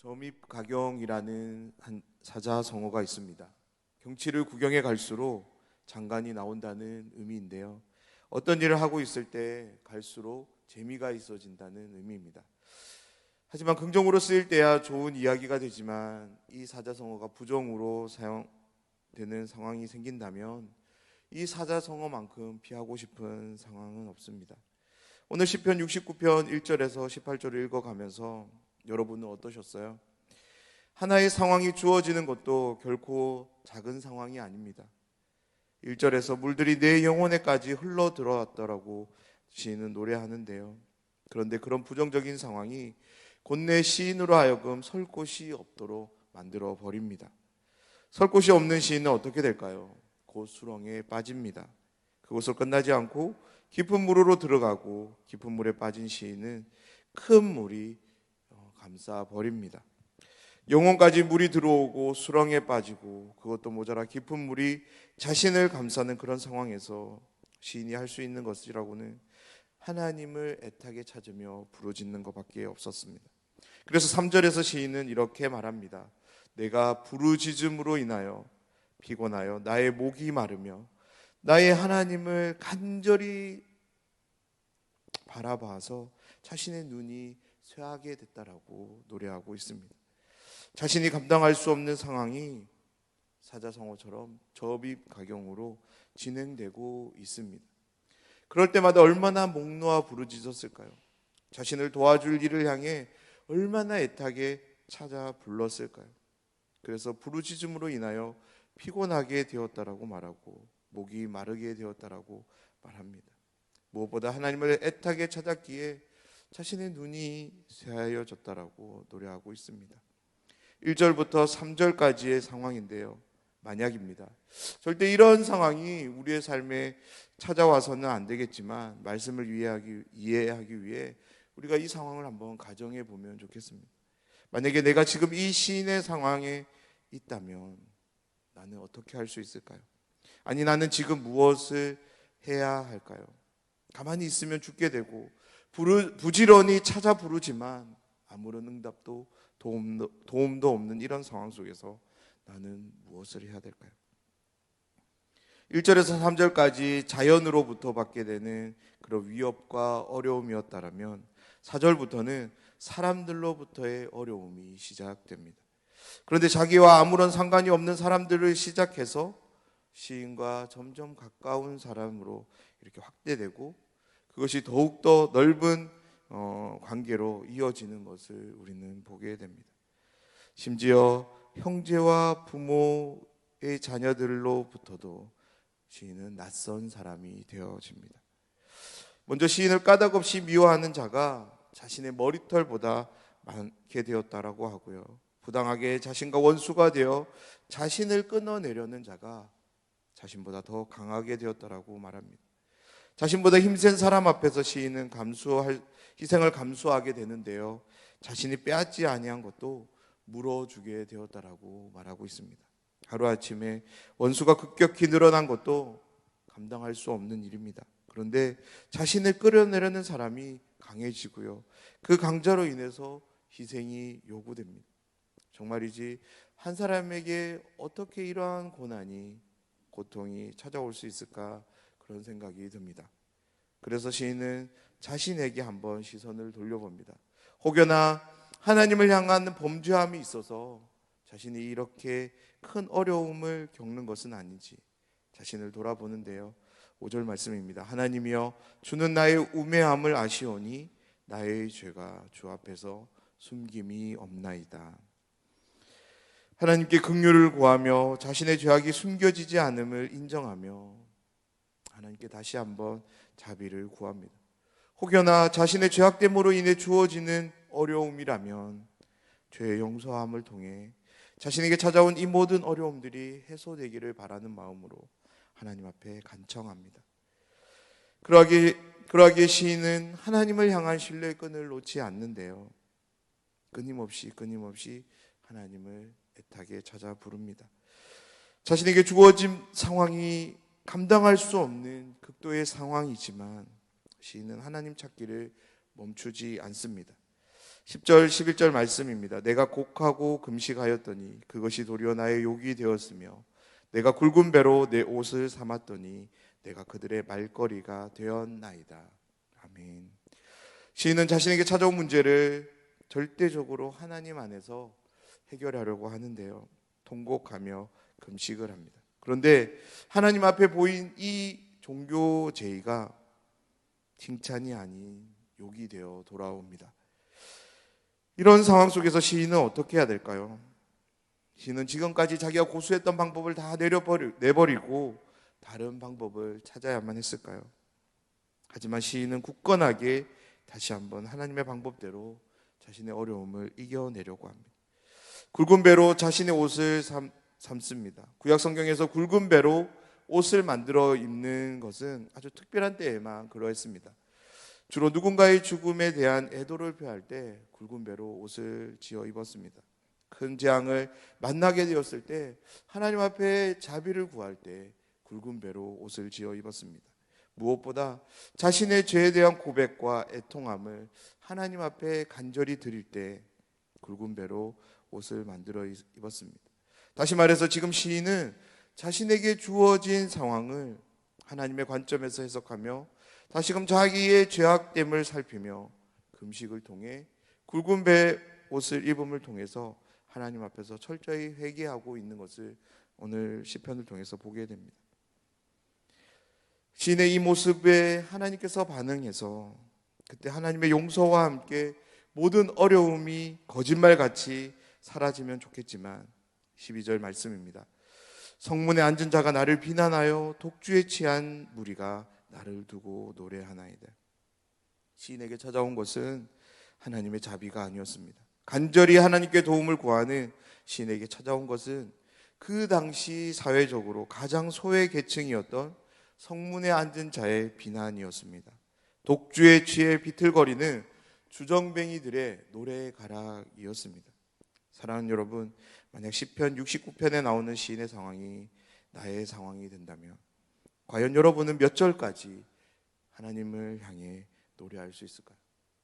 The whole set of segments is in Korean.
점입 가경이라는 한 사자성어가 있습니다. 경치를 구경해 갈수록 장관이 나온다는 의미인데요. 어떤 일을 하고 있을 때 갈수록 재미가 있어진다는 의미입니다. 하지만 긍정으로 쓰일 때야 좋은 이야기가 되지만 이 사자성어가 부정으로 사용되는 상황이 생긴다면 이 사자성어만큼 피하고 싶은 상황은 없습니다. 오늘 시편 69편 1절에서 18절을 읽어가면서 여러분은 어떠셨어요? 하나의 상황이 주어지는 것도 결코 작은 상황이 아닙니다. 1절에서 물들이 내 영혼에까지 흘러 들어왔더라고 시인은 노래하는데요. 그런데 그런 부정적인 상황이 곧내 시인으로 하여금 설 곳이 없도록 만들어 버립니다. 설 곳이 없는 시인은 어떻게 될까요? 곧 수렁에 빠집니다. 그곳을 끝나지 않고 깊은 물으로 들어가고 깊은 물에 빠진 시인은 큰 물이 어, 감싸 버립니다. 영혼까지 물이 들어오고 수렁에 빠지고 그것도 모자라 깊은 물이 자신을 감싸는 그런 상황에서 시인이 할 수 있는 것이라고는 하나님을 애타게 찾으며 부르짖는 것밖에 없었습니다. 그래서 3절에서 시인은 이렇게 말합니다. 내가 부르짖음으로 인하여 피곤하여 나의 목이 마르며 나의 하나님을 간절히 바라봐서 자신의 눈이 쇠하게 됐다라고 노래하고 있습니다. 자신이 감당할 수 없는 상황이 사자성어처럼 저입 가경으로 진행되고 있습니다. 그럴 때마다 얼마나 목 놓아 부르짖었을까요? 자신을 도와줄 일을 향해 얼마나 애타게 찾아 불렀을까요? 그래서 부르짖음으로 인하여 피곤하게 되었다라고 말하고 목이 마르게 되었다라고 말합니다. 무엇보다 하나님을 애타게 찾았기에 자신의 눈이 쇠하여졌다라고 노래하고 있습니다. 1절부터 3절까지의 상황인데요. 만약입니다. 절대 이런 상황이 우리의 삶에 찾아와서는 안 되겠지만 말씀을 이해하기, 이해하기 위해 우리가 이 상황을 한번 가정해 보면 좋겠습니다. 만약에 내가 지금 이 시인의 상황에 있다면 나는 어떻게 할 수 있을까요? 아니 나는 지금 무엇을 해야 할까요? 가만히 있으면 죽게 되고 부르, 부지런히 찾아 부르지만 아무런 응답도 도움도, 도움도 없는 이런 상황 속에서 나는 무엇을 해야 될까요? 1절에서 3절까지 자연으로부터 받게 되는 그런 위협과 어려움이었다라면 4절부터는 사람들로부터의 어려움이 시작됩니다. 그런데 자기와 아무런 상관이 없는 사람들을 시작해서 시인과 점점 가까운 사람으로 이렇게 확대되고 그것이 더욱더 넓은 어, 관계로 이어지는 것을 우리는 보게 됩니다. 심지어 형제와 부모의 자녀들로부터도 시인은 낯선 사람이 되어집니다. 먼저 시인을 까닭 없이 미워하는 자가 자신의 머리털보다 많게 되었다라고 하고요. 부당하게 자신과 원수가 되어 자신을 끊어내려는 자가 자신보다 더 강하게 되었다라고 말합니다. 자신보다 힘센 사람 앞에서 시인은 감수할 희생을 감수하게 되는데요. 자신이 빼앗지 아니한 것도 물어주게 되었다라고 말하고 있습니다. 하루아침에 원수가 급격히 늘어난 것도 감당할 수 없는 일입니다. 그런데 자신을 끌어내려는 사람이 강해지고요. 그 강자로 인해서 희생이 요구됩니다. 정말이지 한 사람에게 어떻게 이러한 고난이 고통이 찾아올 수 있을까 그런 생각이 듭니다. 그래서 시인은 자신에게 한번 시선을 돌려봅니다. 혹여나 하나님을 향한 범죄함이 있어서 자신이 이렇게 큰 어려움을 겪는 것은 아닌지 자신을 돌아보는데요. 5절 말씀입니다. 하나님이여 주는 나의 우매함을 아시오니 나의 죄가 주 앞에서 숨김이 없나이다. 하나님께 긍휼을 구하며 자신의 죄악이 숨겨지지 않음을 인정하며 하나님께 다시 한번 자비를 구합니다. 혹여나 자신의 죄악됨으로 인해 주어지는 어려움이라면 죄의 용서함을 통해 자신에게 찾아온 이 모든 어려움들이 해소되기를 바라는 마음으로 하나님 앞에 간청합니다. 그러하기, 그러하기에 시인은 하나님을 향한 신뢰의 끈을 놓지 않는데요. 끊임없이 끊임없이 하나님을 애타게 찾아 부릅니다. 자신에게 주어진 상황이 감당할 수 없는 극도의 상황이지만 시인은 하나님 찾기를 멈추지 않습니다. 10절 11절 말씀입니다. 내가 곡하고 금식하였더니 그것이 도리어 나의 욕이 되었으며 내가 굵은 배로 내 옷을 삼았더니 내가 그들의 말거리가 되었나이다. 아멘. 시인은 자신에게 찾아온 문제를 절대적으로 하나님 안에서 해결하려고 하는데요. 통곡하며 금식을 합니다. 그런데 하나님 앞에 보인 이 종교 제의가 칭찬이 아닌 욕이 되어 돌아옵니다. 이런 상황 속에서 시인은 어떻게 해야 될까요? 시인은 지금까지 자기가 고수했던 방법을 다 내버리고 다른 방법을 찾아야만 했을까요? 하지만 시인은 굳건하게 다시 한번 하나님의 방법대로 자신의 어려움을 이겨내려고 합니다. 굵은 배로 자신의 옷을 삼, 삼습니다. 구약 성경에서 굵은 배로 옷을 만들어 입는 것은 아주 특별한 때에만 그러했습니다. 주로 누군가의 죽음에 대한 애도를 표할 때 굵은 배로 옷을 지어 입었습니다. 큰 재앙을 만나게 되었을 때 하나님 앞에 자비를 구할 때 굵은 배로 옷을 지어 입었습니다. 무엇보다 자신의 죄에 대한 고백과 애통함을 하나님 앞에 간절히 드릴 때 굵은 배로 옷을 만들어 입었습니다. 다시 말해서 지금 시인은 자신에게 주어진 상황을 하나님의 관점에서 해석하며 다시금 자기의 죄악됨을 살피며 금식을 통해 굵은 배 옷을 입음을 통해서 하나님 앞에서 철저히 회개하고 있는 것을 오늘 시편을 통해서 보게 됩니다. 시인의 이 모습에 하나님께서 반응해서 그때 하나님의 용서와 함께 모든 어려움이 거짓말같이 사라지면 좋겠지만 12절 말씀입니다. 성문에 앉은 자가 나를 비난하여 독주에 취한 무리가 나를 두고 노래하나이다. 시인에게 찾아온 것은 하나님의 자비가 아니었습니다. 간절히 하나님께 도움을 구하는 시인에게 찾아온 것은 그 당시 사회적으로 가장 소외 계층이었던 성문에 앉은 자의 비난이었습니다. 독주에 취해 비틀거리는 주정뱅이들의 노래 가락이었습니다. 사랑하는 여러분, 만약 시편 69편에 나오는 시인의 상황이 나의 상황이 된다면 과연 여러분은 몇 절까지 하나님을 향해 노래할 수 있을까요?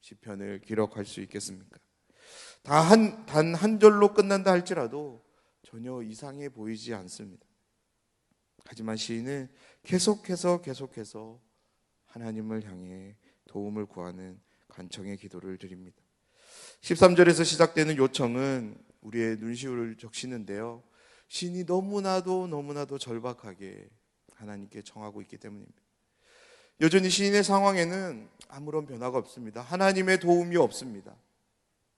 시편을 기록할 수 있겠습니까? 다 한 단 한 절로 끝난다 할지라도 전혀 이상해 보이지 않습니다. 하지만 시인은 계속해서 계속해서 하나님을 향해 도움을 구하는 간청의 기도를 드립니다. 13절에서 시작되는 요청은 우리의 눈시울을 적시는데요. 신이 너무나도 너무나도 절박하게 하나님께 청하고 있기 때문입니다. 여전히 시인의 상황에는 아무런 변화가 없습니다. 하나님의 도움이 없습니다.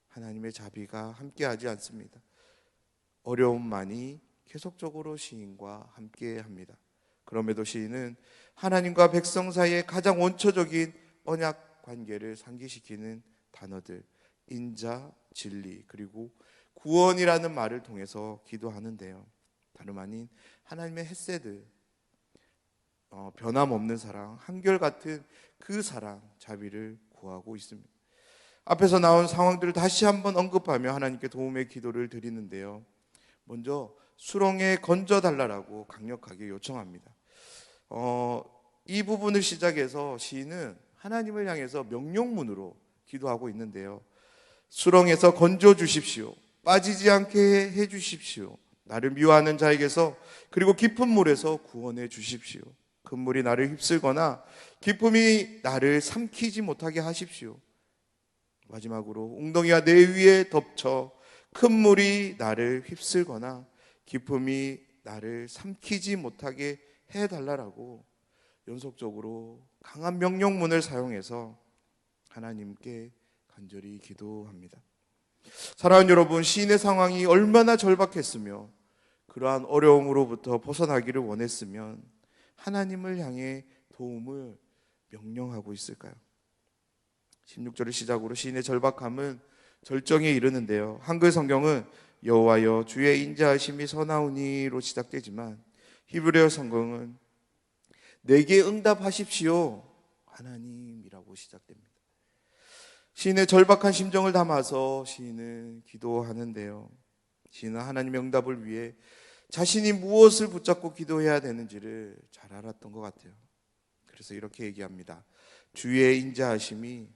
하나님의 자비가 함께하지 않습니다. 어려움만이 계속적으로 시인과 함께합니다. 그럼에도 시인은 하나님과 백성 사이의 가장 원초적인 언약 관계를 상기시키는 단어들 인자, 진리 그리고 구원이라는 말을 통해서 기도하는데요. 다름 아닌 하나님의 햇세드 어, 변함없는 사랑, 한결같은 그 사랑, 자비를 구하고 있습니다. 앞에서 나온 상황들을 다시 한번 언급하며 하나님께 도움의 기도를 드리는데요. 먼저 수렁에 건져 달라라고 강력하게 요청합니다. 어, 이 부분을 시작해서 시인은 하나님을 향해서 명령문으로 기도하고 있는데요. 수렁에서 건져 주십시오. 빠지지 않게 해 주십시오. 나를 미워하는 자에게서 그리고 깊은 물에서 구원해 주십시오. 큰 물이 나를 휩쓸거나 기쁨이 나를 삼키지 못하게 하십시오. 마지막으로 웅덩이가 내 위에 덮쳐 큰 물이 나를 휩쓸거나 기쁨이 나를 삼키지 못하게 해 달라라고 연속적으로 강한 명령문을 사용해서 하나님께 간절히 기도합니다. 사랑하는 여러분, 시인의 상황이 얼마나 절박했으며 그러한 어려움으로부터 벗어나기를 원했으면 하나님을 향해 도움을 명령하고 있을까요? 16절을 시작으로 시인의 절박함은 절정에 이르는데요. 한글 성경은 여호와여 주의 인자하심이 선하오니로 시작되지만 히브리어 성경은 내게 응답하십시오 하나님이라고 시작됩니다. 시인의 절박한 심정을 담아서 시인은 기도하는데요. 시인은 하나님의 응답을 위해 자신이 무엇을 붙잡고 기도해야 되는지를 잘 알았던 것 같아요. 그래서 이렇게 얘기합니다. 주의 인자하심이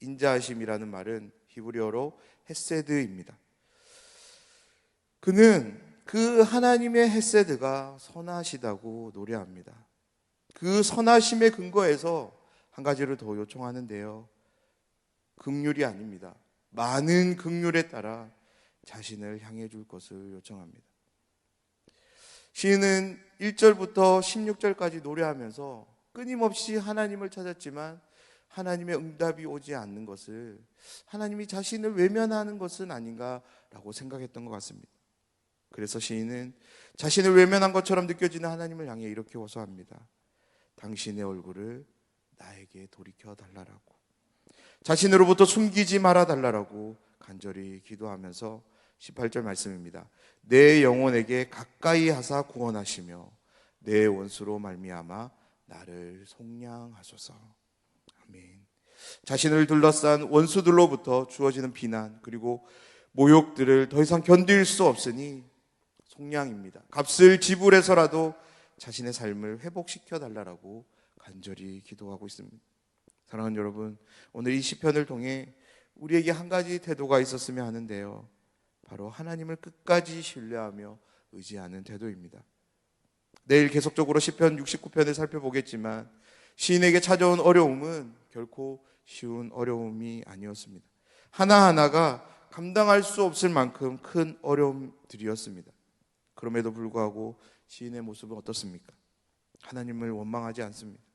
인자하심이라는 말은 히브리어로 헤세드입니다. 그는 그 하나님의 헤세드가 선하시다고 노래합니다. 그 선하심의 근거에서 한 가지를 더 요청하는데요. 극률이 아닙니다. 많은 극률에 따라 자신을 향해 줄 것을 요청합니다. 시인은 1절부터 16절까지 노래하면서 끊임없이 하나님을 찾았지만 하나님의 응답이 오지 않는 것을 하나님이 자신을 외면하는 것은 아닌가라고 생각했던 것 같습니다. 그래서 시인은 자신을 외면한 것처럼 느껴지는 하나님을 향해 이렇게 호소합니다. 당신의 얼굴을 나에게 돌이켜 달라라고. 자신으로부터 숨기지 말아 달라라고 간절히 기도하면서 18절 말씀입니다. 내 영혼에게 가까이 하사 구원하시며 내 원수로 말미암아 나를 속량하소서. 아멘. 자신을 둘러싼 원수들로부터 주어지는 비난 그리고 모욕들을 더 이상 견딜 수 없으니 속량입니다. 값을 지불해서라도 자신의 삶을 회복시켜 달라라고 간절히 기도하고 있습니다. 사랑하는 여러분, 오늘 이 시편을 통해 우리에게 한 가지 태도가 있었으면 하는데요. 바로 하나님을 끝까지 신뢰하며 의지하는 태도입니다. 내일 계속적으로 시편 69편을 살펴보겠지만 시인에게 찾아온 어려움은 결코 쉬운 어려움이 아니었습니다. 하나하나가 감당할 수 없을 만큼 큰 어려움들이었습니다. 그럼에도 불구하고 시인의 모습은 어떻습니까? 하나님을 원망하지 않습니다.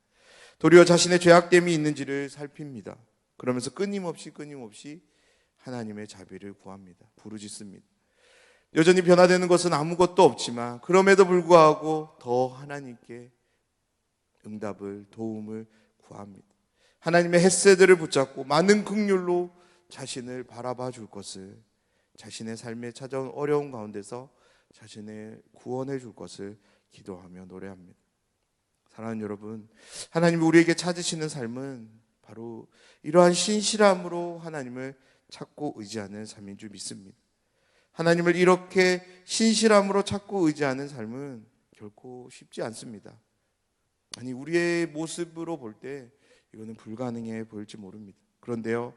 도리어 자신의 죄악됨이 있는지를 살핍니다. 그러면서 끊임없이 끊임없이 하나님의 자비를 구합니다. 부르짖습니다. 여전히 변화되는 것은 아무것도 없지만 그럼에도 불구하고 더 하나님께 응답을 도움을 구합니다. 하나님의 햇새들을 붙잡고 많은 극률로 자신을 바라봐 줄 것을 자신의 삶에 찾아온 어려운 가운데서 자신을 구원해 줄 것을 기도하며 노래합니다. 사랑하는 여러분, 하나님이 우리에게 찾으시는 삶은 바로 이러한 신실함으로 하나님을 찾고 의지하는 삶인 줄 믿습니다. 하나님을 이렇게 신실함으로 찾고 의지하는 삶은 결코 쉽지 않습니다. 아니, 우리의 모습으로 볼 때 이거는 불가능해 보일지 모릅니다. 그런데요,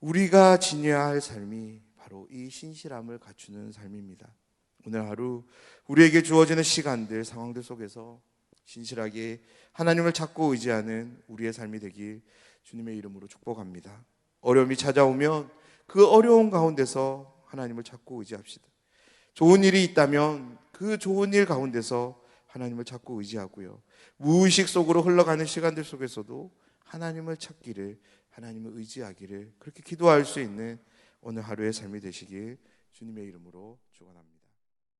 우리가 지녀야 할 삶이 바로 이 신실함을 갖추는 삶입니다. 오늘 하루 우리에게 주어지는 시간들, 상황들 속에서 신실하게 하나님을 찾고 의지하는 우리의 삶이 되길 주님의 이름으로 축복합니다. 어려움이 찾아오면 그 어려운 가운데서 하나님을 찾고 의지합시다. 좋은 일이 있다면 그 좋은 일 가운데서 하나님을 찾고 의지하고요. 무의식 속으로 흘러가는 시간들 속에서도 하나님을 찾기를, 하나님을 의지하기를 그렇게 기도할 수 있는 오늘 하루의 삶이 되시길 주님의 이름으로 축원합니다.